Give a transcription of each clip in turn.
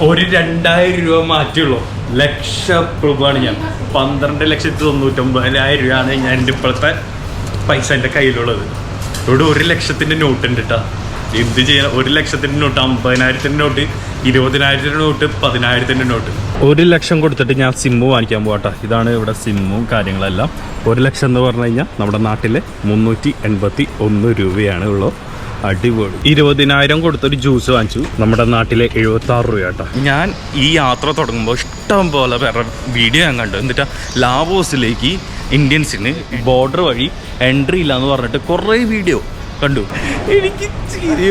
ഒരു രണ്ടായിരം രൂപ മാറ്റുള്ളൂ രൂപയാണ് ഞാൻ. പന്ത്രണ്ട് ലക്ഷത്തി തൊണ്ണൂറ്റൊമ്പതിനായിരം രൂപയാണ് ഞാൻ എന്റെ ഇപ്പോഴത്തെ പൈസ എന്റെ കയ്യിലുള്ളത്. ഇവിടെ ഒരു ലക്ഷത്തിന്റെ നോട്ട് ഉണ്ട് കേട്ടോ എന്ത് ചെയ്യാം ഒരു ലക്ഷത്തിന്റെ നോട്ട് അമ്പതിനായിരത്തിന്റെ നോട്ട് ഇരുപതിനായിരത്തിന്റെ നോട്ട് പതിനായിരത്തിന്റെ നോട്ട് ഒരു ലക്ഷം കൊടുത്തിട്ട് ഞാൻ സിമ്മ് വാങ്ങിക്കാൻ പോകട്ടെ ഇതാണ് ഇവിടെ സിമ്മും കാര്യങ്ങളെല്ലാം. ഒരു ലക്ഷം എന്ന് പറഞ്ഞു കഴിഞ്ഞാൽ നമ്മുടെ നാട്ടിലെ മുന്നൂറ്റി എൺപത്തി ഒന്ന് രൂപയാണ് ഉള്ളൂ. അടിപൊളി. ഇരുപതിനായിരം കൊടുത്തൊരു ജ്യൂസ് വാങ്ങിച്ചു. നമ്മുടെ നാട്ടിലെ എഴുപത്തി ആറ് രൂപ കേട്ടോ ഞാൻ ഈ യാത്ര തുടങ്ങുമ്പോൾ ഇഷ്ടം പോലെ വേറെ വീഡിയോ ഞാൻ കണ്ടു. എന്നിട്ട് ലാവോസിലേക്ക് ഇന്ത്യൻസിന് ബോർഡർ വഴി എൻട്രി ഇല്ല എന്ന് പറഞ്ഞിട്ട് കുറേ വീഡിയോ കണ്ടു. എനിക്ക് ചിരി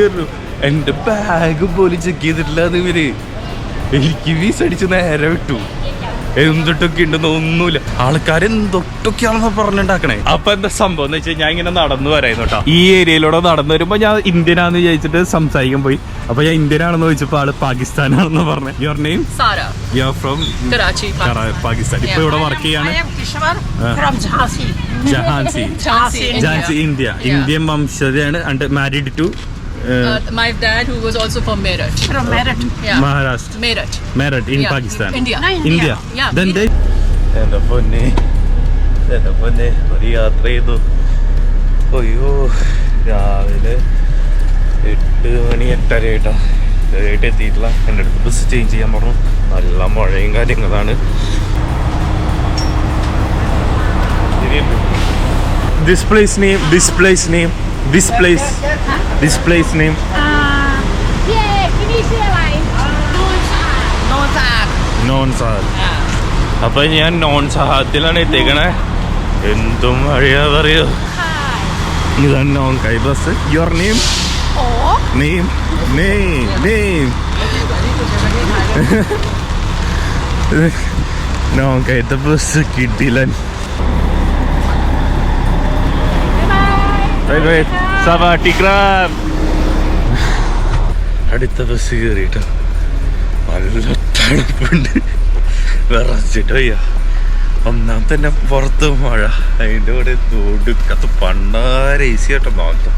എന്റെ ബാഗ് പോലും ചെക്ക് ചെയ്തിട്ടില്ല എനിക്ക് വീസ് അടിച്ച് നേരെ വിട്ടു. എന്തൊട്ടൊക്കെ ഉണ്ടെന്ന് ഒന്നുമില്ല. ആൾക്കാർ എന്തൊട്ടൊക്കെയാണെന്ന് പറഞ്ഞുണ്ടാക്കണേ? അപ്പൊ എന്താ സംഭവം എന്ന് വെച്ചാൽ ഞാൻ ഇങ്ങനെ നടന്നു വരായിരുന്നു കേട്ടോ. ഈ ഏരിയയിലൂടെ നടന്നു വരുമ്പോ ഞാൻ ഇന്ത്യനാന്ന് ചോദിച്ചിട്ട് സംസാരിക്കാൻ പോയി. അപ്പൊ ഞാൻ ഇന്ത്യനാണെന്ന് ചോദിച്ചപ്പോ ആൾ പാകിസ്ഥാനാണെന്ന് പറഞ്ഞു. Your name you are from Karachi. Pakistan. ഇപ്പൊ ഇവിടെ വർക്ക് ചെയ്യാണ്. ജഹാൻസി. ജഹാൻസി India Indian വംശജയാണ് and married to Uh, my dad, who was also from Meerut. From Meerut. Yeah. Maharashtra Meerut. Married in Yeah. Pakistan India. No, India Yeah, Then India. they- എന്റെ പൊന്നെ എന്റെ പൊന്നെ ഒരു യാത്ര ചെയ്തു അയ്യോ രാവിലെ എട്ട് മണി എട്ടര ആയിട്ടാ ഇതുവരെയായിട്ട് എത്തിയിട്ടില്ല എന്റെ അടുത്ത് ബസ് ചേഞ്ച് ചെയ്യാൻ പറഞ്ഞു നല്ല മഴയും കാര്യങ്ങളാണ് this place name this place name this place This place name Uh, พี่เอกที่นี่ชื่ออะไรนูนค่ะ No Zag. Non സഹാദ് അപ്പൊ ഞാൻ നോൺ സഹാദത്തിലാണ് എത്തിക്കണേ എന്തും മഴയാ പറയൂ ഇതാണ് നോൺ കൈ bus your name name name name non കൈത്തെ bus കിട്ടിയില്ല ബൈ ബൈ സവാ ടിക്രാം അടുത്ത ബസ് കയറിയിട്ടോ നല്ല തണുപ്പുണ്ട്. വിറച്ചിട്ടോ വയ്യ. ഒന്നാം തന്നെ പുറത്ത് മഴ. അതിന്റെ കൂടെ തൊടുക്കത്ത് പണ്ടാര ഈസി കേട്ടോ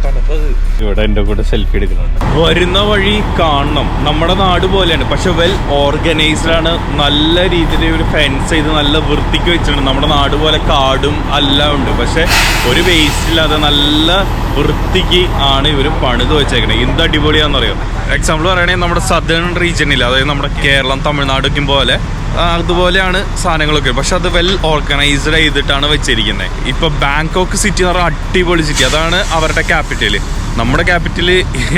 തണുപ്പത് ഇവിടെ എന്റെ കൂടെ സെൽഫി എടുക്കുന്നുണ്ട്. വരുന്ന വഴി കാണണം. നമ്മുടെ നാട് പോലെയാണ്. പക്ഷെ വെൽ ഓർഗനൈസ്ഡ് ആണ്. നല്ല രീതിയിൽ ഒരു ഫെൻസ് ചെയ്ത് നല്ല വൃത്തിക്ക് വെച്ചിട്ടുണ്ട്. നമ്മുടെ നാട് പോലെ കാടും എല്ലാം ഉണ്ട്. പക്ഷെ ഒരു വേസ്റ്റ് ഇല്ലാതെ നല്ല വൃത്തിക്ക് ആണ് ഇവർ പണിത് വെച്ചേക്കണത് എന്ത് അടിപൊളിയാണെന്നറിയോ? എക്സാമ്പിൾ പറയുകയാണെങ്കിൽ നമ്മുടെ സദേൺ റീജിയനിൽ അതായത് നമ്മുടെ കേരളം തമിഴ്നാടൊക്കെ പോലെ. അതുപോലെയാണ് സാധനങ്ങളൊക്കെ. പക്ഷെ അത് വെൽ ഓർഗനൈസ്ഡ് ചെയ്തിട്ടാണ് വെച്ചിരിക്കുന്നത്. ഇപ്പൊ ബാങ്കോക്ക് സിറ്റി എന്ന് പറഞ്ഞാൽ അടിപൊളി സിറ്റി അതാണ് അവരുടെ ക്യാപിറ്റൽ നമ്മുടെ ക്യാപിറ്റൽ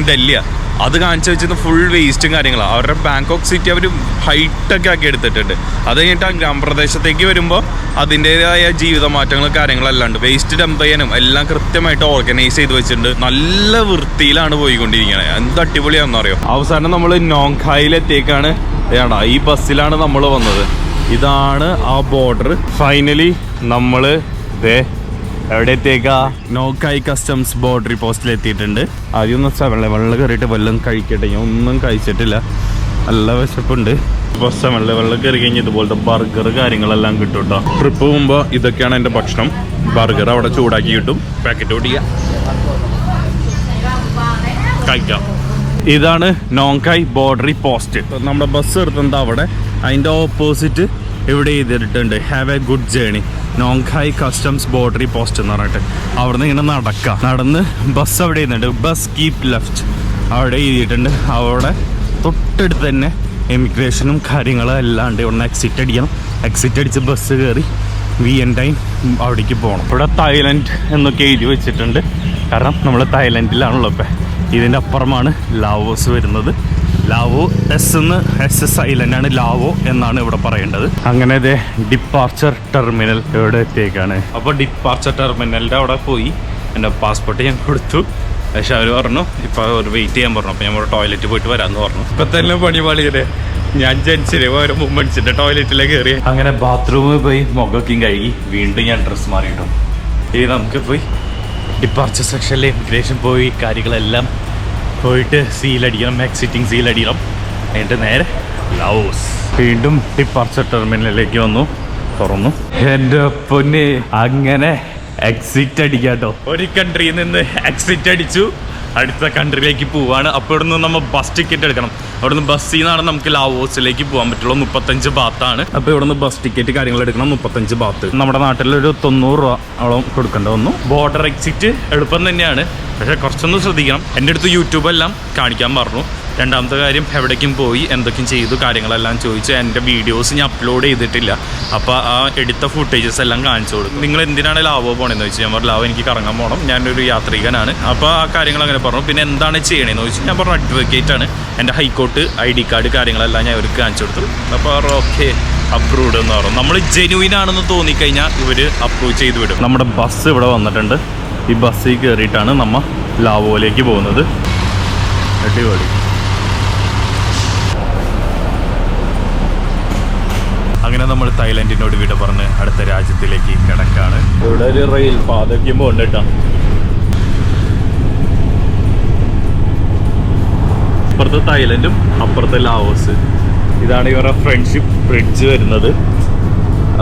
ഡൽഹിയാണ് അത് കാണിച്ചു വെച്ചിരുന്ന ഫുൾ വേസ്റ്റും കാര്യങ്ങളാണ് അവരുടെ ബാങ്കോക്ക് സിറ്റി അവർ ഹൈടെക് ആക്കി എടുത്തിട്ടുണ്ട്. അത് കഴിഞ്ഞിട്ട് ആ ഗ്രാമപ്രദേശത്തേക്ക് വരുമ്പോൾ അതിന്റെതായ ജീവിത മാറ്റങ്ങളും കാര്യങ്ങളെല്ലാം ഉണ്ട്. വേസ്റ്റ് ഡംപ് ചെയ്യാനും എല്ലാം കൃത്യമായിട്ട് ഓർഗനൈസ് ചെയ്ത് വെച്ചിട്ടുണ്ട്. നല്ല വൃത്തിയിലാണ് പോയിക്കൊണ്ടിരിക്കുന്നത് എന്ത് അടിപൊളിയാണെന്ന് അറിയോ അവസാനം നമ്മൾ നോങ്കായിലെത്തിയേക്കാണ് ഏടാ ഈ ബസ്സിലാണ് നമ്മൾ വന്നത്. ഇതാണ് ആ ബോർഡർ. ഫൈനലി നമ്മൾ ദേ എവിടെ എത്തിയേക്കാ? നോക്കായി കസ്റ്റംസ് ബോർഡറി പോസ്റ്റിൽ എത്തിയിട്ടുണ്ട്. ആദ്യം ഒന്ന് സെവൻ ലെവലിൽ കയറിയിട്ട് വല്ലതും കഴിക്കട്ടെ. ഞാൻ ഒന്നും കഴിച്ചിട്ടില്ല. നല്ല വിശപ്പുണ്ട്. ഇപ്പോൾ സെവൻ ലെവലിൽ കയറി കഴിഞ്ഞ് ഇതുപോലത്തെ ബർഗർ കാര്യങ്ങളെല്ലാം കിട്ടും കേട്ടോ ട്രിപ്പ് പോകുമ്പോൾ ഇതൊക്കെയാണ് എന്റെ ഭക്ഷണം. ബർഗർ അവിടെ ചൂടാക്കി കിട്ടും. പാക്കറ്റ് ഓടിക്കുക കഴിക്കാം. ഇതാണ് നോങ്കായ് ബോർഡറി പോസ്റ്റ്. നമ്മുടെ ബസ് എടുത്തത് അവിടെ. അതിന്റെ ഓപ്പോസിറ്റ് ഇവിടെ ചെയ്തിട്ടുണ്ട് have a good journey Nong Khai customs ബോർഡറി post എന്ന് പറഞ്ഞിട്ട്. അവിടുന്ന് ഇങ്ങനെ നടക്കാം. നടന്ന് ബസ് അവിടെ ചെയ്യുന്നുണ്ട് ബസ് കീപ് ലെഫ്റ്റ് അവിടെ എഴുതിയിട്ടുണ്ട്. അവിടെ തൊട്ടടുത്ത് തന്നെ എമിഗ്രേഷനും കാര്യങ്ങളും എല്ലാം ഉണ്ട്. ഒന്ന് എക്സിറ്റ് അടിക്കണം. എക്സിറ്റ് അടിച്ച് ബസ് കയറി വി എൻ ടൈം അവിടേക്ക് പോകണം ഇവിടെ തായ്ലൻഡ് എന്നൊക്കെ എഴുതി വെച്ചിട്ടുണ്ട്. കാരണം നമ്മൾ തായ്ലൻഡിലാണല്ലോ ഇപ്പം. ഇതിന്റെ അപ്പുറമാണ് ലാവോസ് വരുന്നത്. ലാവോ എസ് എന്ന് എസ് എസ് ഐലൻഡാണ് ലാവോ എന്നാണ് ഇവിടെ പറയേണ്ടത്. അങ്ങനെ ഇതേ ഡിപ്പാർച്ചർ ടെർമിനൽ ഇവിടെ എത്തിയേക്കാണ്? അപ്പോൾ ഡിപ്പാർച്ചർ ടെർമിനലിന്റെ അവിടെ പോയി. എന്റെ പാസ്പോർട്ട് ഞാൻ കൊടുത്തു. പക്ഷെ അവർ പറഞ്ഞു ഇപ്പോൾ ഒരു വെയിറ്റ് ചെയ്യാൻ പറഞ്ഞു. അപ്പോൾ ഞാൻ ടോയ്ലറ്റ് പോയിട്ട് വരാമെന്ന് പറഞ്ഞു. ഇപ്പം തന്നെ പണി പാളിയല്ലേ ഞാൻ ജനിച്ചില്ലേ ഓരോ മുമ്മടിച്ചിട്ട് ടോയ്ലറ്റിലേക്ക് കയറി അങ്ങനെ ബാത്റൂമിൽ പോയി മുഖമൊക്കെയും കഴുകി. വീണ്ടും ഞാൻ ഡ്രസ്സ് മാറിയിട്ടു. ഇനി നമുക്ക് പോയി. ഡിപ്പാർച്ചർ സെക്ഷനിൽ ഇമിഗ്രേഷൻ പോയി കാര്യങ്ങളെല്ലാം പോയിട്ട് സീലടിക്കണം എക്സിറ്റിംഗ് സീലടിക്കണം. എന്നിട്ട് നേരെ ലൗസ് വീണ്ടും ഡിപ്പാർച്ചർ ടെർമിനലിലേക്ക് വന്നു തുറന്നു. എന്റെ പൊന്നെ അങ്ങനെ എക്സിറ്റ് അടിക്കാട്ടോ. ഒരു കൺട്രിയിൽ നിന്ന് എക്സിറ്റ് അടിച്ചു. അടുത്ത കൺട്രിയിലേക്ക് പോവാണ്. അപ്പോൾ ഇവിടുന്ന് നമ്മൾ ബസ് ടിക്കറ്റ് എടുക്കണം. അവിടെ നിന്ന് ബസ്സിൽ നിന്നാണ് നമുക്ക് ലാവോസിലേക്ക് പോകാൻ പറ്റുള്ളൂ. മുപ്പത്തഞ്ച് ബാത്താണ് അപ്പോൾ ഇവിടുന്ന് ബസ് ടിക്കറ്റ് കാര്യങ്ങൾ എടുക്കണം. മുപ്പത്തഞ്ച് ബാത്ത് നമ്മുടെ നാട്ടിലൊരു തൊണ്ണൂറ് രൂപ കൊടുക്കേണ്ട വന്നു. ബോർഡർ എക്സിറ്റ് എളുപ്പം തന്നെയാണ്. പക്ഷേ കുറച്ചൊന്ന് ശ്രദ്ധിക്കണം. എന്റെ അടുത്ത് യൂട്യൂബെല്ലാം കാണിക്കാൻ പറഞ്ഞു. രണ്ടാമത്തെ കാര്യം എവിടേക്കും പോയി എന്തൊക്കെയും ചെയ്തു കാര്യങ്ങളെല്ലാം ചോദിച്ചു എന്റെ വീഡിയോസ് ഞാൻ അപ്ലോഡ് ചെയ്തിട്ടില്ല. അപ്പോൾ ആ എടുത്ത ഫുട്ടേജസ് എല്ലാം കാണിച്ചു കൊടുക്കും. നിങ്ങൾ എന്തിനാണ് ലാവോ പോകണമെന്ന് ചോദിച്ചു. ഞാൻ പറഞ്ഞു ലാവോ എനിക്ക് കറങ്ങാൻ പോകണം ഞാനൊരു യാത്രികനാണ്. അപ്പോൾ ആ കാര്യങ്ങൾ അങ്ങനെ പറഞ്ഞു. പിന്നെ എന്താണ് ചെയ്യണേന്ന് ചോദിച്ചു. ഞാൻ പറഞ്ഞു അഡ്വക്കേറ്റ് ആണ്. എന്റെ ഹൈക്കോർട്ട് ഐ ഡി കാർഡ് കാര്യങ്ങളെല്ലാം ഞാൻ അവർക്ക് കാണിച്ചു കൊടുത്തു. അപ്പോൾ അവർ ഓക്കെ അപ്രൂവ്ഡ് എന്ന് പറഞ്ഞു. നമ്മൾ ജെനുവിൻ ആണെന്ന് തോന്നിക്കഴിഞ്ഞാൽ ഇവർ അപ്രൂവ് ചെയ്ത് വിടും. നമ്മുടെ ബസ് ഇവിടെ വന്നിട്ടുണ്ട്. ഈ ബസ്സിൽ കയറിയിട്ടാണ് നമ്മൾ ലാവോയിലേക്ക് പോകുന്നത്. അടിപൊളി അങ്ങനെ നമ്മൾ തായ്ലൻഡിനോട് വിട പറഞ്ഞ് അടുത്ത രാജ്യത്തിലേക്ക് കിടക്കാണ്. ഇവിടെ റെയിൽ കേട്ടോ അപ്പുറത്ത് തായ്ലൻഡും അപ്പുറത്ത് ലാവോസ്. ഇതാണ് ഇവരുടെ ഫ്രണ്ട്ഷിപ്പ് ബ്രിഡ്ജ് വരുന്നത്.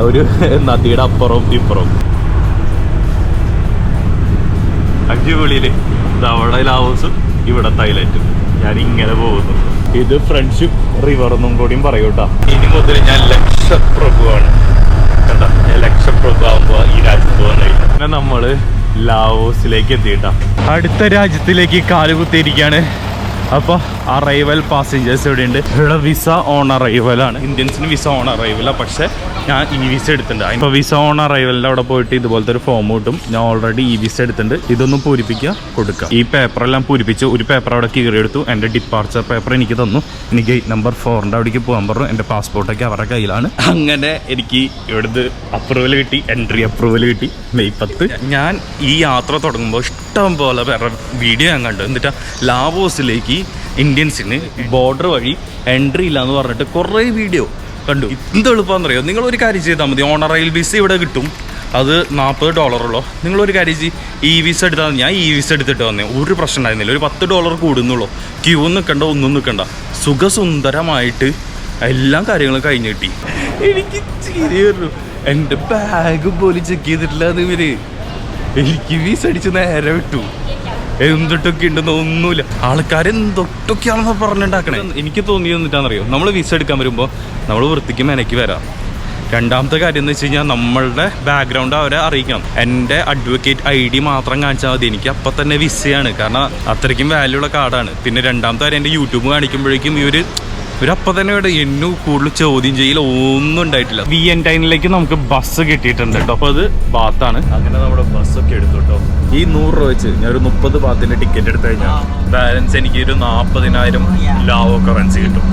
ഒരു നദിയുടെ അപ്പുറവും ഇപ്പുറവും. അടിപൊളിയിൽ അവിടെ ലാവോസും ഇവിടെ തായ്ലൻഡും. ഞാൻ ഇങ്ങനെ പോകുന്നു. ഇത് ഫ്രണ്ട്ഷിപ്പ് റിവർ എന്നും കൂടിയും പറയൂട്ടാ ഇനി മുതൽ ഞാൻ ലക്ഷപ്രഭുവാണ്. കണ്ടാ? ഞാൻ ഈ രാജ്യത്ത് നമ്മൾ ലാവോസിലേക്ക് എത്തിയിട്ടാ. അടുത്ത രാജ്യത്തിലേക്ക് കാലുകുത്തിയിരിക്കുകയാണ് അപ്പൊ അറൈവൽ പാസഞ്ചേഴ്സ് ഇവിടെയുണ്ട്. ഇവിടെ വിസ ഓൺ അറൈവൽ ആണ്. ഇന്ത്യൻസിന് വിസ ഓൺ അറൈവല പക്ഷേ ഞാൻ ഇ വിസ എടുത്തിട്ടുണ്ട്. ഇപ്പൊ വിസ ഓൺ അറൈവലിന്റെ അവിടെ പോയിട്ട് ഇതുപോലത്തെ ഒരു ഫോം കിട്ടും. ഞാൻ ഓൾറെഡി ഇ വിസ എടുത്തിട്ടുണ്ട്. ഇതൊന്നും പൂരിപ്പിക്കുക കൊടുക്കുക. ഈ പേപ്പറെല്ലാം പൂരിപ്പിച്ച് ഒരു പേപ്പർ അവിടെ കീറിയെടുത്തു എന്റെ ഡിപ്പാർച്ചർ പേപ്പർ എനിക്ക് തന്നു. ഇനി ഗേറ്റ് നമ്പർ ഫോറിന്റെ അവിടേക്ക് പോകാൻ പറഞ്ഞു. എന്റെ പാസ്പോർട്ടൊക്കെ അവരുടെ കയ്യിലാണ്. അങ്ങനെ എനിക്ക് ഇവിടുന്ന് അപ്രൂവൽ കിട്ടി. എൻട്രി അപ്രൂവൽ കിട്ടി. മെയ് പത്ത്. ഞാൻ ഈ യാത്ര തുടങ്ങുമ്പോൾ ഇഷ്ടം പോലെ വേറെ വീഡിയോ ഞാൻ കണ്ടു. എന്നിട്ട് ലാവോസിലേക്ക് ഇന്ത്യൻസിന് ബോർഡർ വഴി എൻട്രി ഇല്ല എന്ന് പറഞ്ഞിട്ട് കുറേ വീഡിയോ കണ്ടു. എന്ത് എളുപ്പമെന്നറിയോ? നിങ്ങൾ ഒരു കാര്യം ചെയ്താൽ മതി. ഓണർ റെയിൽ വിസ ഇവിടെ കിട്ടും. അത് നാൽപ്പത് ഡോളറുള്ളൂ നിങ്ങളൊരു കാര്യം ചെയ്യും. ഇ വിസ എടുത്താൽ ഞാൻ ഇ വിസ എടുത്തിട്ട് വന്നേ. ഒരു പ്രശ്നം ഉണ്ടായിരുന്നില്ല. ഒരു പത്ത് ഡോളർ കൂടുന്നുള്ളൂ. ക്യൂ നിൽക്കണ്ട ഒന്നും നിൽക്കണ്ട. സുഖസുന്ദരമായിട്ട് എല്ലാ കാര്യങ്ങളും കഴിഞ്ഞു കിട്ടി. എനിക്ക് എന്റെ ബാഗ് പോലും ചെക്ക് ചെയ്തിട്ടില്ല അത് ഇവർ. എനിക്ക് വീസ് അടിച്ച് നേരെ വിട്ടു. എന്തൊട്ടൊക്കെ ഉണ്ടെന്ന് ഒന്നുമില്ല. ആൾക്കാർ എന്തൊട്ടൊക്കെയാണെന്ന് പറഞ്ഞിട്ടുണ്ടാക്കണേ എനിക്ക് തോന്നി എന്നിട്ടാണെന്നറിയോ നമ്മൾ വിസ എടുക്കാൻ വരുമ്പോൾ നമ്മൾ വൃത്തിക്ക് മെനക്ക് വരാം. രണ്ടാമത്തെ കാര്യം എന്ന് വെച്ച് കഴിഞ്ഞാൽ നമ്മളുടെ ബാക്ക്ഗ്രൗണ്ട് അവരെ അറിയിക്കണം. എന്റെ അഡ്വക്കേറ്റ് ഐ ഡി മാത്രം കാണിച്ചാൽ മതി. എനിക്ക് അപ്പം തന്നെ വിസയാണ് കാരണം അത്രയ്ക്കും വാല്യൂ ഉള്ള കാർഡാണ് പിന്നെ രണ്ടാമത്തെ കാര്യം എന്റെ യൂട്യൂബ് കാണിക്കുമ്പോഴേക്കും ഇവർ ഇവരപ്പം തന്നെ ഇവിടെ എന്നു കൂടുതൽ ചോദ്യം ചെയ്യൽ ഒന്നും ഉണ്ടായിട്ടില്ല. വി എൻ ടൈനിലേക്ക് നമുക്ക് ബസ് കിട്ടിയിട്ടുണ്ട് കേട്ടോ അപ്പോൾ അത് ബാത്താണ് അങ്ങനെ നമ്മുടെ ഒക്കെ എടുത്തു കേട്ടോ ഈ നൂറ് രൂപ വെച്ച് ഞാൻ ഒരു മുപ്പത് ബാത്തിന്റെ ടിക്കറ്റ് എടുത്തു കഴിഞ്ഞാൽ ബാലൻസ് എനിക്ക് ഒരു നാൽപ്പതിനായിരം ലാവോ കറൻസി കിട്ടും.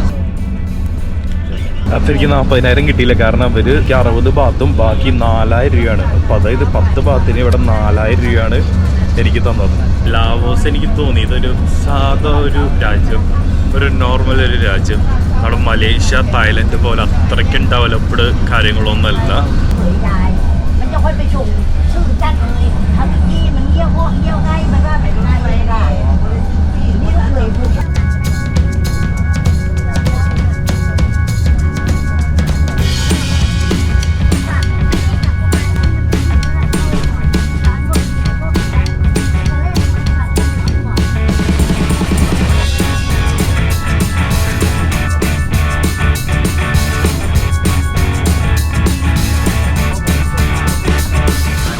അപ്പൊ എനിക്ക് നാൽപ്പതിനായിരം കിട്ടിയില്ല. കാരണം അവർ അറുപത് ബാത്തും ബാക്കി നാലായിരം രൂപയാണ്. അപ്പൊ അതായത് പത്ത് ബാത്തിന് ഇവിടെ നാലായിരം രൂപയാണ് എനിക്ക് തന്നത്. ലാവോസ് എനിക്ക് തോന്നിയത് ഒരു സാധാ ഒരു രാജ്യം. ഒരു നോർമൽ ഒരു രാജ്യം. നമ്മുടെ മലേഷ്യ തായ്ലൻഡ് പോലെ അത്രയ്ക്കും ഡെവലപ്ഡ് കാര്യങ്ങളൊന്നുമല്ല.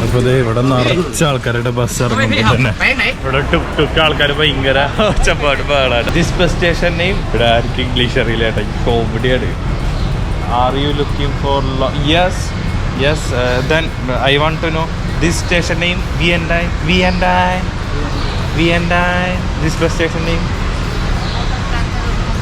അപ്പൊ ദേ ഇവിടെ നിറച്ച ആൾക്കാരുടെ ബസ് ഇറങ്ങുമ്പോൾ തന്നെ ഇവിടെ ടുക് ടുക്ക് ആൾക്കാർ ഭയങ്കര ഒച്ചപ്പാട് പാടാണ്. ദിസ് ബസ് സ്റ്റേഷൻ നെയിം ഇവിടെ ആർക്കും ഇംഗ്ലീഷ് അറിയില്ല ഏട്ടാ കോമഡിയാണ് are you looking for yes yes then I want to know this station name V N I V N I V N I this bus station name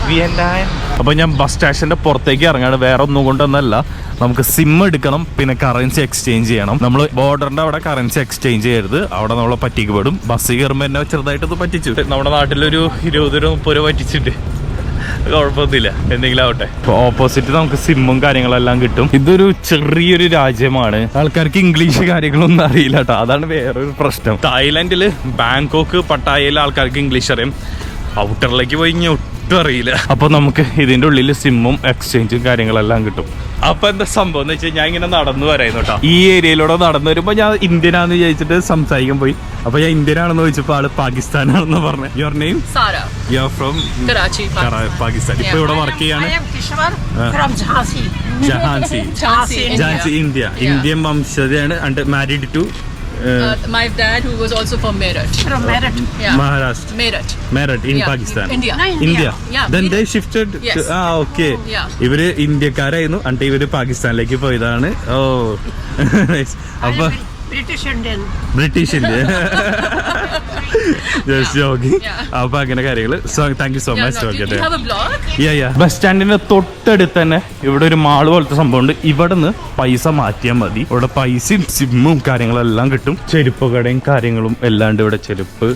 V N dye അപ്പൊ ഞാൻ bus സ്റ്റേഷന്റെ പുറത്തേക്ക് ഇറങ്ങാണ്. വേറെ ഒന്നും കൊണ്ടൊന്നല്ല. നമുക്ക് SIM എടുക്കണം പിന്നെ കറൻസി എക്സ്ചേഞ്ച് ചെയ്യണം. നമ്മൾ ബോർഡറിന്റെ അവിടെ കറൻസി എക്സ്ചേഞ്ച് ചെയ്യരുത്. അവിടെ നമ്മളെ പറ്റിക്ക് പെടും. ബസ്സിൽ കയറുമ്പോൾ എന്നെ ചെറുതായിട്ടൊന്ന് പറ്റിച്ചു. നമ്മുടെ നാട്ടിലൊരു ഇരുപത് രൂപ മുപ്പത് രൂപ പറ്റിച്ചിട്ട് കുഴപ്പമൊന്നുമില്ല. എന്തെങ്കിലും ആവട്ടെ. ഓപ്പോസിറ്റ് നമുക്ക് സിമ്മും കാര്യങ്ങളെല്ലാം കിട്ടും. ഇതൊരു ചെറിയൊരു രാജ്യമാണ്. ആൾക്കാർക്ക് ഇംഗ്ലീഷ് കാര്യങ്ങളൊന്നും അറിയില്ല കേട്ടോ അതാണ് വേറൊരു പ്രശ്നം. തായ്ലൻഡിൽ ബാങ്കോക്ക് പട്ടായയിൽ ആൾക്കാർക്ക് ഇംഗ്ലീഷ് അറിയാം. ഔട്ടറിലേക്ക് പോയി ഒട്ടും അറിയില്ല. അപ്പൊ നമുക്ക് ഇതിന്റെ ഉള്ളിൽ സിമ്മും എക്സ്ചേഞ്ചും കാര്യങ്ങളെല്ലാം കിട്ടും. അപ്പൊ എന്താ സംഭവം എന്ന് വെച്ചാൽ ഞാൻ ഇങ്ങനെ നടന്നു വരായിരുന്നു കേട്ടോ. ഈ ഏരിയയിലൂടെ നടന്നു വരുമ്പോ ഞാൻ ഇന്ത്യനാന്ന് ചോദിച്ചിട്ട് സംസാരിക്കാൻ പോയി. അപ്പൊ ഞാൻ ഇന്ത്യനാണെന്ന് ചോദിച്ചപ്പോ ആൾ പാകിസ്ഥാനാണെന്ന് പറഞ്ഞു. Your name you are from Karachi. Pakistan. ഇപ്പൊ ഇവിടെ വർക്ക് ചെയ്യാണ്. ജഹാൻസി ജഹാൻസി India Indian വംശജയാണ്. And married to Uh, my dad, who was also from Meerut. From Meerut. Yeah. Maharashtra. Meerut. Meerut in Yeah, Pakistan. India. No, India. India. Yeah, then Meerut. they shifted Yes. to- ah, okay. Oh. Yeah. ഇവർ ഇന്ത്യക്കാരായിരുന്നു എന്നിട്ട് ഇവർ പാകിസ്ഥാനിലേക്ക് പോയതാണ് ഓ അപ്പൊ British just. അപ്പൊ അങ്ങനെ കാര്യങ്ങൾ so thank you so much? Bus സ്റ്റാൻഡിന്റെ തൊട്ടടുത്ത് തന്നെ ഇവിടെ ഒരു മാൾ പോലത്തെ സംഭവം ഉണ്ട് ഇവിടെ നിന്ന് പൈസ മാറ്റിയാൽ മതി. ഇവിടെ പൈസയും സിമ്മും കാര്യങ്ങളെല്ലാം കിട്ടും. ചെരുപ്പ് കടയും കാര്യങ്ങളും എല്ലാം ഉണ്ട്. ഇവിടെ ചെരുപ്പ്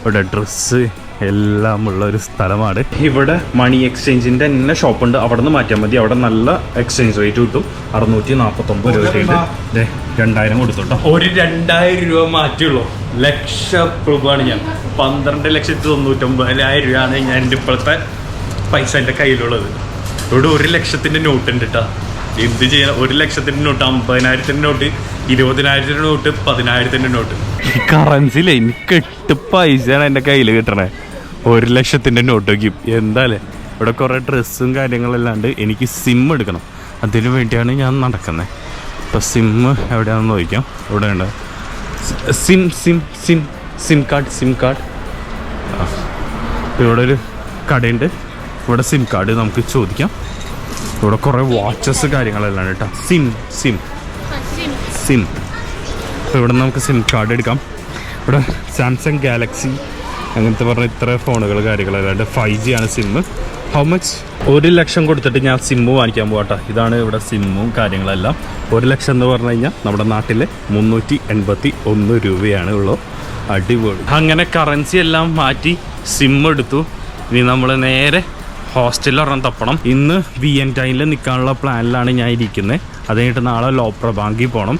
ഇവിടെ ഡ്രസ്സ് എല്ലാം ഉള്ള ഒരു സ്ഥലമാണ്. ഇവിടെ മണി എക്സ്ചേഞ്ചിന്റെ തന്നെ ഷോപ്പ് ഉണ്ട്. അവിടെ നിന്ന് മാറ്റിയാൽ മതി. അവിടെ നല്ല എക്സ്ചേഞ്ച് റേറ്റ് കിട്ടും. അറുന്നൂറ്റി നാൽപ്പത്തൊമ്പത് രൂപ ദേ, രണ്ടായിരം കൊടുത്തോട്ടോ. ഒരു രണ്ടായിരം രൂപ മാറ്റിയുള്ളൂ. ലക്ഷ രൂപയാണ് ഞാൻ. പന്ത്രണ്ട് ലക്ഷത്തി തൊണ്ണൂറ്റൊമ്പതിനായിരം രൂപയാണ് ഞാൻ എന്റെ ഇപ്പോഴത്തെ പൈസ എന്റെ കയ്യിലുള്ളത്. ഇവിടെ ഒരു ലക്ഷത്തിന്റെ നോട്ട് ഉണ്ട് കേട്ടോ എന്ത് ചെയ്യണം ഒരു ലക്ഷത്തിന്റെ നോട്ട് അമ്പതിനായിരത്തിന്റെ നോട്ട് ഇരുപതിനായിരത്തിന്റെ നോട്ട് പതിനായിരത്തിന്റെ നോട്ട് ഈ കറൻസിയിലെ എനിക്ക് എട്ട് പൈസയാണ് എന്റെ കയ്യിൽ കിട്ടണേ. ഒരു ലക്ഷത്തിന്റെ നോട്ട് വയ്ക്കും എന്തായാലേ ഇവിടെ കുറേ ഡ്രസ്സും കാര്യങ്ങളെല്ലാം ഉണ്ട് എനിക്ക് സിം എടുക്കണം. അതിനു വേണ്ടിയാണ് ഞാൻ നടക്കുന്നത് അപ്പോൾ സിം എവിടെയാണെന്ന് ചോദിക്കാം. ഇവിടെ ഉണ്ട്. Sim sim sim sim card sim card ഇവിടെ ഒരു കടയുണ്ട്. ഇവിടെ സിം കാർഡ് നമുക്ക് ചോദിക്കാം. ഇവിടെ കുറേ വാച്ചസ് കാര്യങ്ങളെല്ലാം കേട്ടോ. സിം സിം സിം ഇവിടെ നമുക്ക് സിം കാർഡ് എടുക്കാം. ഇവിടെ സാംസങ് ഗാലക്സി അങ്ങനത്തെ പറഞ്ഞ ഇത്ര ഫോണുകൾ കാര്യങ്ങൾ. അല്ലാണ്ട് ഫൈവ് ജി ആണ് സിമ്മ് ഹൗ മച്ച് ഒരു ലക്ഷം കൊടുത്തിട്ട് ഞാൻ സിമ്മ് വാങ്ങിക്കാൻ പോകട്ടെ ഇതാണ് ഇവിടെ സിമ്മും കാര്യങ്ങളെല്ലാം. ഒരു ലക്ഷം എന്ന് പറഞ്ഞു കഴിഞ്ഞാൽ നമ്മുടെ നാട്ടിലെ മുന്നൂറ്റി എൺപത്തി ഒന്ന് രൂപയാണ് ഉള്ളൂ. അടിപൊളി. അങ്ങനെ കറൻസി എല്ലാം മാറ്റി സിം എടുത്തു. ഇനി നമ്മൾ നേരെ ഹോസ്റ്റലിൽ ഒരെണ്ണം തപ്പണം. ഇന്ന് വി എൻ ടൈനിൽ നിൽക്കാനുള്ള പ്ലാനിലാണ് ഞാൻ ഇരിക്കുന്നത് അത് കഴിഞ്ഞിട്ട് നാളെ ലോപ്രബാങ്കിൽ പോകണം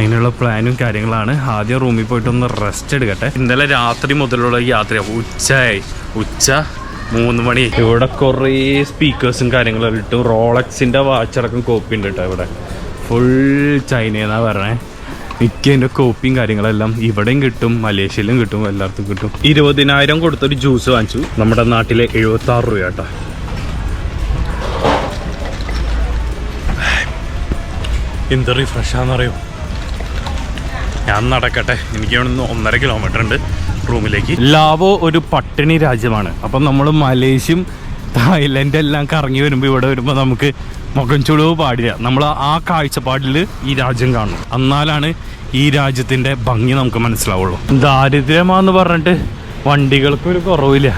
അതിനുള്ള പ്ലാനും കാര്യങ്ങളാണ്. ആദ്യം റൂമിൽ പോയിട്ടൊന്ന് റെസ്റ്റ് എടുക്കട്ടെ. ഇന്നലെ രാത്രി മുതലുള്ള യാത്ര ഉച്ചയായി. ഉച്ച മൂന്ന് മണി. ഇവിടെ കുറേ സ്പീക്കേഴ്സും കാര്യങ്ങളും കിട്ടും റോളക്സിന്റെ വാച്ചടക്കം കോപ്പി ഉണ്ട് കേട്ടോ ഇവിടെ. ഫുൾ ചൈനയെന്നാണ് പറയണേ. മിക്കതിന്റെ കോപ്പിയും കാര്യങ്ങളെല്ലാം ഇവിടെയും കിട്ടും മലേഷ്യയിലും കിട്ടും എല്ലായിടത്തും കിട്ടും. ഇരുപതിനായിരം കൊടുത്തൊരു ജ്യൂസ് വാങ്ങിച്ചു. നമ്മുടെ നാട്ടിലെ എഴുപത്തി ആറ് രൂപ കേട്ടോ എന്ത് റിഫ്രഷാന്നറിയോ ഞാൻ നടക്കട്ടെ. എനിക്ക് നിന്ന് ഒന്നര കിലോമീറ്റർ ഉണ്ട് റൂമിലേക്ക്. ലാവോ ഒരു പട്ടിണി രാജ്യമാണ്. അപ്പം നമ്മൾ മലേഷ്യയും തായ്ലൻഡ് എല്ലാം കറങ്ങി വരുമ്പോൾ ഇവിടെ വരുമ്പോൾ നമുക്ക് മുഖം ചുളിവ് പാടില്ല. നമ്മൾ ആ കാഴ്ചപ്പാടിൽ ഈ രാജ്യം കാണണം എന്നാലാണ് ഈ രാജ്യത്തിന്റെ ഭംഗി നമുക്ക് മനസ്സിലാവുള്ളൂ. ദാരിദ്ര്യമാന്ന് പറഞ്ഞിട്ട് വണ്ടികൾക്കൊരു കുറവില്ല.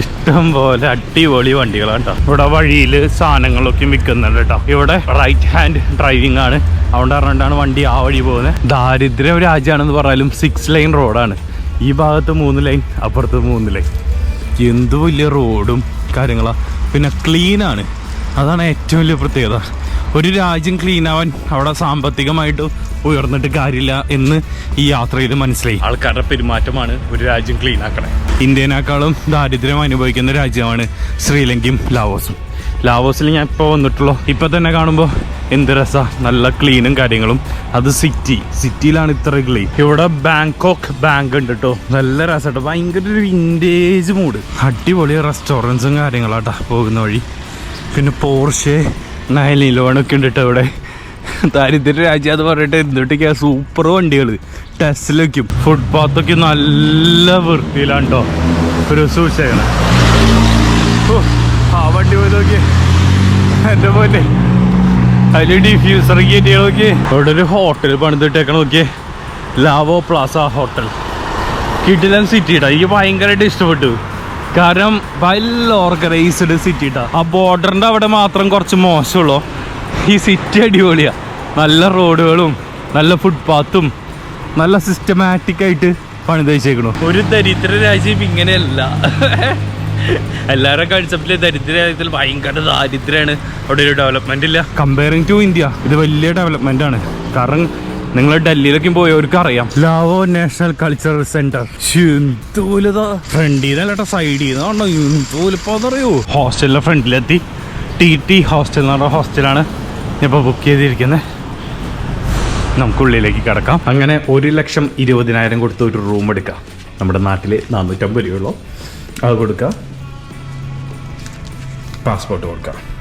ഇഷ്ടം പോലെ അടിപൊളി വണ്ടികളാണ് കേട്ടോ ഇവിടെ വഴിയിൽ സാധനങ്ങളൊക്കെ വിൽക്കുന്നുണ്ട് കേട്ടോ ഇവിടെ റൈറ്റ് ഹാൻഡ് ഡ്രൈവിംഗ് ആണ്. അതുകൊണ്ട് പറഞ്ഞിട്ടാണ് വണ്ടി ആ വഴി പോകുന്നത് ദാരിദ്ര്യം രാജ്യമാണെന്ന് പറഞ്ഞാലും സിക്സ് ലൈൻ റോഡാണ് ഈ ഭാഗത്ത് മൂന്ന് ലൈൻ അപ്പുറത്ത് മൂന്ന് ലൈൻ എന്ത് വലിയ റോഡും കാര്യങ്ങളാണ് പിന്നെ ക്ലീനാണ് അതാണ് ഏറ്റവും വലിയ പ്രത്യേകത. ഒരു രാജ്യം ക്ലീൻ ആവാൻ അവിടെ സാമ്പത്തികമായിട്ട് ഉയർന്നിട്ട് കാര്യമില്ല എന്ന് ഈ യാത്രയിൽ മനസ്സിലായി. ആൾക്കാരുടെ പെരുമാറ്റമാണ് ഒരു രാജ്യം ക്ലീൻ ആക്കണേ. ഇന്ത്യനേക്കാളും ദാരിദ്ര്യം അനുഭവിക്കുന്ന രാജ്യമാണ് ശ്രീലങ്കയും ലാവോസും. ലാവോസിൽ ഞാൻ ഇപ്പോൾ വന്നിട്ടുള്ളൂ. ഇപ്പം തന്നെ കാണുമ്പോൾ എന്ത് രസാ. നല്ല ക്ലീനും കാര്യങ്ങളും. അത് സിറ്റി സിറ്റിയിലാണ് ഇത്ര ക്ലീൻ ഇവിടെ ബാങ്കോക്ക് ബാങ്ക് ഉണ്ട് കേട്ടോ നല്ല രസട്ടോ ഭയങ്കര ഒരു വിന്റേജ് മൂഡ് അടിപൊളി റെസ്റ്റോറന്റ്സും കാര്യങ്ങളാട്ടോ പോകുന്ന വഴി. പിന്നെ പോർഷെ നയലിലോണൊക്കെ ഉണ്ട് കേട്ടോ ഇവിടെ ദാരിദ്ര്യ രാജ്യം എന്ന് പറഞ്ഞിട്ട് എന്തൊട്ടൊക്കെയാ സൂപ്പർ വണ്ടികൾ ടെസ്റ്റിലൊക്കെയും ഫുട്പാത്തൊക്കെ നല്ല വൃത്തിയിലാണ് കേട്ടോ ഒരു സൂക്ഷിക്കണം ആ വണ്ടി പോയി നോക്കി എന്റെ പോലെ അതിൽ ഡിഫ്യൂസർ കയറ്റി നോക്കി ഇവിടെ ഒരു ഹോട്ടൽ പണിതിട്ടേക്കണം നോക്കി ലാവോ പ്ലാസ ഹോട്ടൽ കിഡിലൻ സിറ്റിയുടെ എനിക്ക് ഭയങ്കരമായിട്ട് ഇഷ്ടപ്പെട്ടു. കാരണം വെൽ ഓർഗനൈസ്ഡ് സിറ്റിട്ടാ ആ ബോർഡറിന്റെ അവിടെ മാത്രം കുറച്ച് മോശമുള്ളൂ. ഈ സിറ്റി അടിപൊളിയാ. നല്ല റോഡുകളും നല്ല ഫുട്പാത്തും നല്ല സിസ്റ്റമാറ്റിക് ആയിട്ട് പണിത് വെച്ചേക്കണു ഒരു ദരിദ്ര രാജ്യം ഇങ്ങനെയല്ല. എല്ലാവരുടെ കൺസെപ്റ്റിൽ ദരിദ്ര രാജ്യത്തിൽ ഭയങ്കര ദാരിദ്ര്യമാണ് അവിടെ ഒരു ഡെവലപ്മെന്റ് ഇല്ല. കമ്പയറിങ് ടു ഇന്ത്യ ഇത് വലിയ ഡെവലപ്മെന്റ് ആണ്. കാരണം നിങ്ങൾ ഡൽഹിയിലേക്കും പോയവർക്ക് അറിയാം. Lao national cultural centre. ഫ്രണ്ടിൽ നിന്നല്ല സൈഡിൽ നിന്ന് എന്തോലിപ്പോ അറിയോ ഹോസ്റ്റലിലെ ഫ്രണ്ടിലെത്തി. ടി ടി ഹോസ്റ്റൽ എന്ന് പറഞ്ഞ ഹോസ്റ്റലാണ് ഇപ്പോൾ ബുക്ക് ചെയ്തിരിക്കുന്നത് നമുക്കുള്ളിലേക്ക് കിടക്കാം. അങ്ങനെ ഒരു ലക്ഷം ഇരുപതിനായിരം കൊടുത്ത് ഒരു റൂം എടുക്കാം. നമ്മുടെ നാട്ടിൽ നാനൂറ്റമ്പത് രൂപയുള്ളൂ അത് കൊടുക്കാം. പാസ്പോർട്ട് കൊടുക്കാം.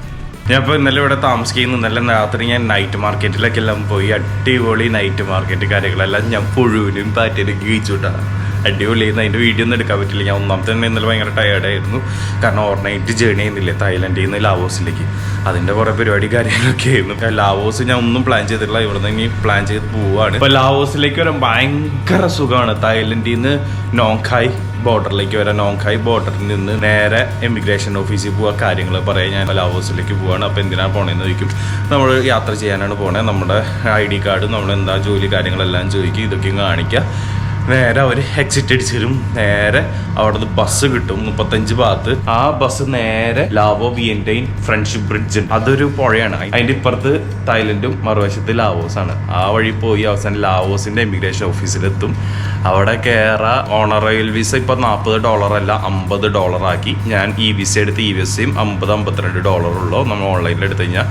ഞാൻ ഇപ്പോൾ ഇന്നലെ ഇവിടെ താമസിക്കുന്നു. ഇന്നലെ രാത്രി ഞാൻ നൈറ്റ് മാർക്കറ്റിലൊക്കെ എല്ലാം പോയി. അടിപൊളി നൈറ്റ് മാർക്കറ്റ് കാര്യങ്ങളെല്ലാം ഞാൻ പുഴുവിനും പാറ്റേനും ഗീച്ചുവിട്ടാണ് അടിപൊളിയായിരുന്നു അതിന്റെ വീഡിയോ ഒന്നും എടുക്കാൻ പറ്റില്ല. ഞാൻ ഒന്നാമത്തെ തന്നെ ഇന്നലെ ഭയങ്കര ടയേർഡായിരുന്നു കാരണം ഓർണൈറ്റ് ജേണി ചെയ്യുന്നില്ലേ? തായ്ലൻഡിൽ നിന്ന് ലാവോസിലേക്ക് അതിന്റെ കുറേ പരിപാടി കാര്യങ്ങളൊക്കെ ആയിരുന്നു. ലാവോസ് ഞാൻ ഒന്നും പ്ലാൻ ചെയ്തിട്ടില്ല. ഇവിടെ നിന്ന് ഇനി പ്ലാൻ ചെയ്ത് പോവുകയാണ് ഇപ്പോൾ ലാവോസിലേക്ക് വരാൻ ഭയങ്കര സുഖമാണ്. തായ്ലൻഡിൽ നിന്ന് നോങ്കായ് ബോർഡറിലേക്ക് വരാൻ നോങ്കായ് ബോർഡറിൽ നിന്ന് നേരെ എമിഗ്രേഷൻ ഓഫീസിൽ പോവുക കാര്യങ്ങൾ പറയാൻ ഞാൻ ലാവോസിലേക്ക് പോവാണ്. അപ്പോൾ എന്തിനാണ് പോണേന്ന് ചോദിക്കും. നമ്മൾ യാത്ര ചെയ്യാനാണ് പോണേ. നമ്മുടെ ഐ ഡി കാർഡ് നമ്മൾ എന്താ ജോലി കാര്യങ്ങളെല്ലാം ചോദിക്കും. ഇതൊക്കെ കാണിക്കുക നേരെ അവർ എക്സിറ്റ് അടിച്ച് നേരെ അവിടെ നിന്ന് ബസ് കിട്ടും മുപ്പത്തഞ്ച് ഭാഗത്ത്. ആ ബസ് നേരെ ലാവോ വിയന്റൈൻ ഫ്രണ്ട്ഷിപ്പ് ബ്രിഡ്ജ് അതൊരു പുഴയാണ്. അതിന്റെ ഇപ്പുറത്ത് തായ്ലൻഡും മറുവശത്ത് ലാവോസ് ആണ്. ആ വഴി പോയി അവസാനം ലാവോസിന്റെ എമിഗ്രേഷൻ ഓഫീസിലെത്തും അവിടെ കയറ ഓണറോയിൽ വിസ ഇപ്പൊ നാൽപ്പത് ഡോളർ അല്ല അമ്പത് ഡോളർ ആക്കി. ഞാൻ ഈ വിസ എടുത്ത് ഈ വിസയും അമ്പത് അമ്പത്തിരണ്ട് ഡോളർ ഉള്ളൂ. നമ്മൾ ഓൺലൈനിൽ എടുത്തു കഴിഞ്ഞാൽ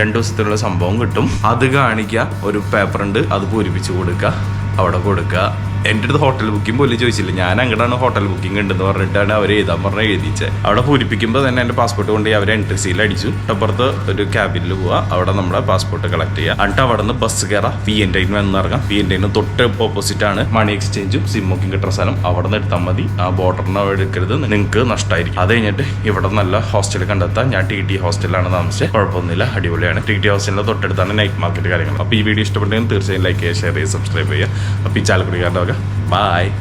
രണ്ട് ദിവസത്തിനുള്ള സംഭവം കിട്ടും. അത് കാണിക്കുക ഒരു പേപ്പർ ഉണ്ട്. അത് പൂരിപ്പിച്ച് കൊടുക്കുക അവിടെ കൊടുക്കുക എന്റെ അടുത്ത് ഹോട്ടൽ ബുക്കിംഗ് പോലും ചോദിച്ചില്ല. ഞാൻ അങ്ങോട്ടാണ് ഹോട്ടൽ ബുക്കിംഗ് ഉണ്ടെന്ന് പറഞ്ഞിട്ടാണ് അവർ എഴുതാൻ പറഞ്ഞ എഴുതിച്ചത് അവിടെ പൂരിപ്പിക്കുമ്പോൾ തന്നെ എന്റെ പാസ്പോർട്ട് കൊണ്ട് അവരെ എൻട്രി സീൽ അടിച്ചു. അപ്പുറത്ത് ഒരു ക്യാബിനിൽ പോവുക അവിടെ നമ്മുടെ പാസ്പോർട്ട് കളക്ട് ചെയ്യുക എന്നിട്ട് അവിടെ നിന്ന് ബസ് കയറാം പി എൻ ടൈൻ വന്ന് ഇറങ്ങാം. പി എൻ ടൈന് തൊട്ട് ഓപ്പോസിറ്റ് ആണ് മണി എക്സ്ചേഞ്ചും സിമ്മൊക്കെ കിട്ടുന്ന സ്ഥലം. അവിടെ നിന്ന് എടുത്താൽ മതി. ആ ബോർഡറിന് അവിടെ എടുക്കരുത്. നിങ്ങൾക്ക് നഷ്ടമായിരിക്കും അത് കഴിഞ്ഞിട്ട് ഇവിടെ നല്ല ഹോസ്റ്റൽ കണ്ടെത്താം. ഞാൻ ടി ടി ഹോസ്റ്റലിലാണ് താമസിച്ചത് കുഴപ്പമൊന്നുമില്ല. അടിപൊളിയാണ്. ടി ടി ഹോസ്റ്റലിന്റെ തൊട്ടടുത്താണ് നൈറ്റ് മാർക്കറ്റ് കാര്യങ്ങൾ അപ്പോൾ ഈ വീഡിയോ ഇഷ്ടപ്പെട്ടെങ്കിൽ തീർച്ചയായും ലൈക്ക് ചെയ്യുക ഷെയർ ചെയ്യുക സബ്സ്ക്രൈബ് ചെയ്യുക. അപ്പോൾ ഈ ചാലക്കുടിക്കാരുടെ Bye.